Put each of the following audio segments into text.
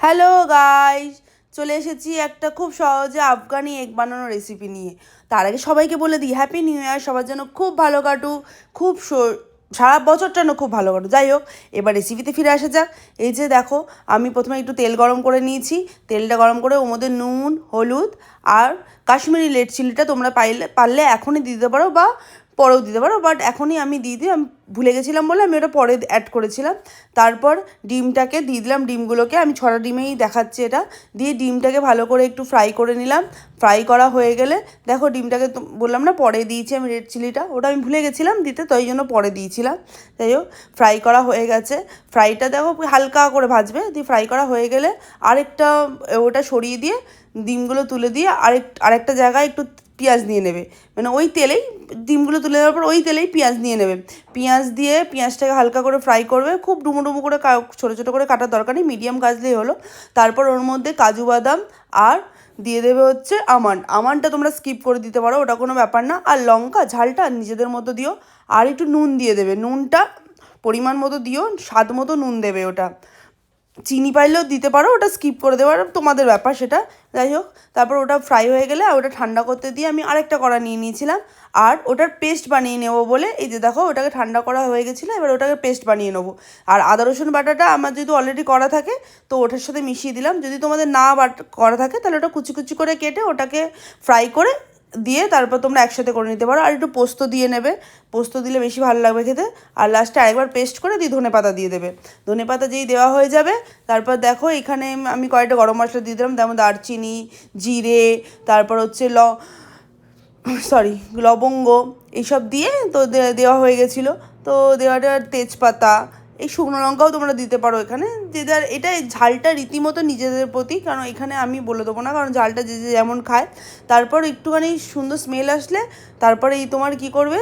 Hello guys চলে এসেছি একটা খুব সহজে আফগানি এগ বানানোর রেসিপি নিয়ে। তার আগে সবাইকে বলে দিই হ্যাপি নিউ ইয়ার সবার জন্য খুব ভালো কাটুক, খুব সারা বছরটা খুব ভালো কাটুক। যাই হোক, এবার রেসিপিতে ফিরে আসা যাক। এই যে দেখো, আমি প্রথমে একটু তেল গরম করে নিয়েছি। তেলটা গরম করে ওর মধ্যে নুন, হলুদ আর কাশ্মীরি লেড চিলিটা তোমরা পাইলে, পারলে এখনই দিতে পারো বা পরেও দিতে পারো বাট এখনই আমি দিয়ে দিই। আমি ভুলে গেছিলাম বলে আমি ওটা পরে অ্যাড করেছিলাম। তারপর ডিমটাকে দিয়ে দিলাম, ডিমগুলোকে আমি ছটা ডিমেই দেখাচ্ছি এটা। দিয়ে ডিমটাকে ভালো করে একটু ফ্রাই করে নিলাম। ফ্রাই করা হয়ে গেলে, দেখো ডিমটাকে বললাম না, পরে দিয়েছি আমি রেড চিলিটা ওটা আমি ভুলে গেছিলাম দিতে, তো জন্য পরে দিয়েছিলাম। যাই হোক ফ্রাই করা হয়ে গেছে। ফ্রাইটা দেখো হালকা করে ভাজবে। দিয়ে ফ্রাই করা হয়ে গেলে আরেকটা, ওটা সরিয়ে দিয়ে ডিমগুলো তুলে দিয়ে আরেক, আরেকটা জায়গায় একটু পেঁয়াজ নিয়ে নেবে। মানে ওই তেলেই, ডিমগুলো তুলে দেওয়ার পর ওই তেলেই পেঁয়াজ নিয়ে নেবে। পেঁয়াজ দিয়ে পেঁয়াজটাকে হালকা করে ফ্রাই করবে। খুব ডুমো ডুমো করে ছোটো ছোটো করে কাটার দরকার নেই মিডিয়াম কাজলেই হলো। তারপর ওর মধ্যে কাজু বাদাম আর দিয়ে দেবে হচ্ছে আমান্ড। আমান্ডটা তোমরা স্কিপ করে দিতে পারো, ওটা কোনো ব্যাপার না। আর লঙ্কা, ঝালটা নিজেদের মতো দিও। আর একটু নুন দিয়ে দেবে। নুনটা পরিমাণ মতো দিও, স্বাদ মতো নুন দেবে ওটা। চিনি পাইলেও দিতে পারো, ওটা স্কিপ করে দেওয়ার তোমাদের ব্যাপার সেটা। যাই হোক, তারপর ওটা ফ্রাই হয়ে গেলে ওটা ঠান্ডা করতে দিয়ে আমি আরেকটা কড়া নিয়ে নিয়েছিলাম। আর ওটার পেস্ট বানিয়ে নেব বলে, এই যে দেখো, ওটাকে ঠান্ডা করা হয়ে গেছিল, এবার ওটাকে পেস্ট বানিয়ে নেব। আর আদা, রসুন বাটাটা আমার যেহেতু অলরেডি করা থাকে, তো ওটার সাথে মিশিয়ে দিলাম। যদি তোমাদের না বাট করা থাকে, তাহলে ওটা কুচি কুচি করে কেটে ওটাকে ফ্রাই করে দিয়ে তারপর তোমরা একসাথে করে নিতে পারো। আর একটু পোস্ত দিয়ে নেবে। পোস্ত দিলে বেশি ভালো লাগবে খেতে। আর লাস্টে আরেকবার পেস্ট করে দিয়ে ধনে পাতা দিয়ে দেবে। ধনে পাতা যেই দেওয়া হয়ে যাবে, তারপর দেখো এখানে আমি কয়েকটা গরম মশলা দিয়ে দিলাম। যেমন দারচিনি, জিরে, তারপর হচ্ছে ল সরি লবঙ্গ, এইসব দিয়ে তো দেওয়া হয়ে গেছিল। তো দেওয়াটা তেজপাতা এই শুকনো লঙ্কাও তোমরা দিতে পারো এখানে। যে যার এটা ঝালটা রীতিমতো নিজেদের প্রতি, কারণ এখানে আমি বলে দেবো না, কারণ ঝালটা যে যে যেমন খায়। তারপর একটুখানি সুন্দর স্মেল আসলে, তারপরে এই তোমার কি করবে?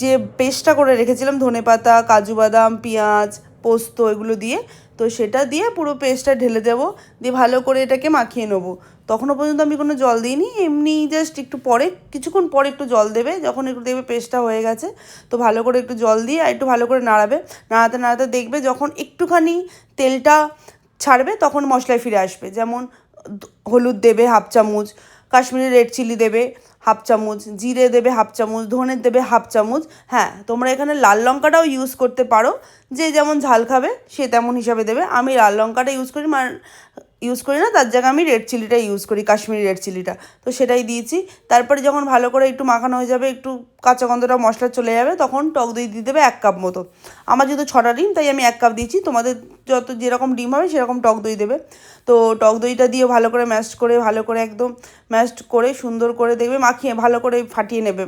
যে পেস্টটা করে রেখেছিলাম, ধনে পাতা, কাজু বাদাম, পেঁয়াজ, পোস্ত, এগুলো দিয়ে, তো সেটা দিয়ে পুরো পেস্টটা ঢেলে দেবো। দিয়ে ভালো করে এটাকে মাখিয়ে নেব। তখনও পর্যন্ত আমি কোনো জল দিইনি, এমনি জাস্ট একটু পরে, কিছুক্ষণ পরে একটু জল দেবে, যখন একটু দেখবে পেস্টটা হয়ে গেছে, তো ভালো করে একটু জল দিয়ে আর একটু ভালো করে নাড়াবে, নাড়াতে নাড়াতে দেখবে যখন একটুখানি তেলটা ছাড়বে তখন মশলায় ফিরে আসবে, যেমন হলুদ দেবে হাফ চামচ, কাশ্মীরি রেড চিলি দেবে হাফ চামচ, জিরে দেবে হাফ চামচ ধনের দেবে হাফ চামচ হ্যাঁ তোমরা এখানে লাল লঙ্কাটাও ইউজ করতে পারো, যে যেমন ঝাল খাবে সে তেমন হিসাবে দেবে, আমি লাল লঙ্কাটা ইউজ করি মানে ইউজ করি না, তার জায়গায় আমি রেড চিলিটা ইউজ করি, কাশ্মীরি রেড চিলিটা তো সেটাই দিয়েছি। তারপরে যখন ভালো করে একটু মাখানো হয়ে যাবে, একটু কাঁচা গন্ধটা, মশলা চলে যাবে, তখন টক দই দিয়ে দেবে এক কাপ মতো। আমার যেহেতু ছটা ডিম, তাই আমি এক কাপ দিয়েছি। তোমাদের যত যেরকম ডিম হবে, সেরকম টক দই দেবে। তো টক দইটা দিয়ে ভালো করে ম্যাশ করে, ভালো করে একদম ম্যাশড করে, সুন্দর করে দেখবে, মাখিয়ে ভালো করে ফাটিয়ে নেবে।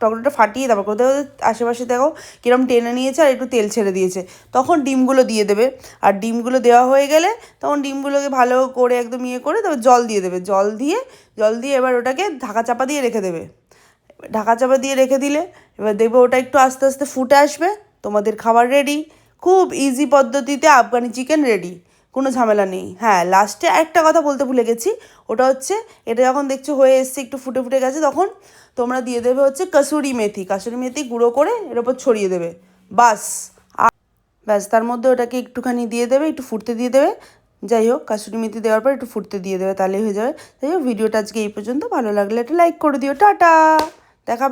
টক দইটা ফাটিয়ে তারপর কোথাও আশেপাশে দেখো কিরম টেনে নিয়েছে আর একটু তেল ছেড়ে দিয়েছে। তখন ডিমগুলো দিয়ে দেবে। আর ডিমগুলো দেওয়া হয়ে গেলে, তখন ডিমগুলোকে ভালো করে একদম ইয়ে করে তারপর জল দিয়ে দেবে। জল দিয়ে জল দিয়ে এবার ওটাকে ঢাকা চাপা দিয়ে রেখে দেবে। ঢাকা চাপা দিয়ে রেখে দিলে এবার দেখবে ওটা একটু আস্তে আস্তে ফুটে আসবে, তোমাদের খাবার রেডি খুব ইজি পদ্ধতিতে আফগানি চিকেন রেডি কোনো ঝামেলা নেই। হ্যাঁ লাস্টে একটা কথা বলতে ভুলে গেছি, ওটা হচ্ছে এটা যখন দেখছ হয়ে এসছে, একটু ফুটে ফুটে গেছে, তখন তোমরা দিয়ে দেবে হচ্ছে কাসুরি মেথি। কাসুরি মেথি গুঁড়ো করে এর ওপর ছড়িয়ে দেবে। বাস ব্যাস, তার মধ্যে ওটাকে একটুখানি দিয়ে দেবে, একটু ফুটতে দিয়ে দেবে। যাই হোক কাসুরি মেথি দেওয়ার পর একটু ফুটতে দিয়ে দেবে, তাহলেই হয়ে যাবে। যাই হোক, ভিডিওটা আজকে এই পর্যন্ত। ভালো লাগলে একটা লাইক করে দিও। টাটা! দেখা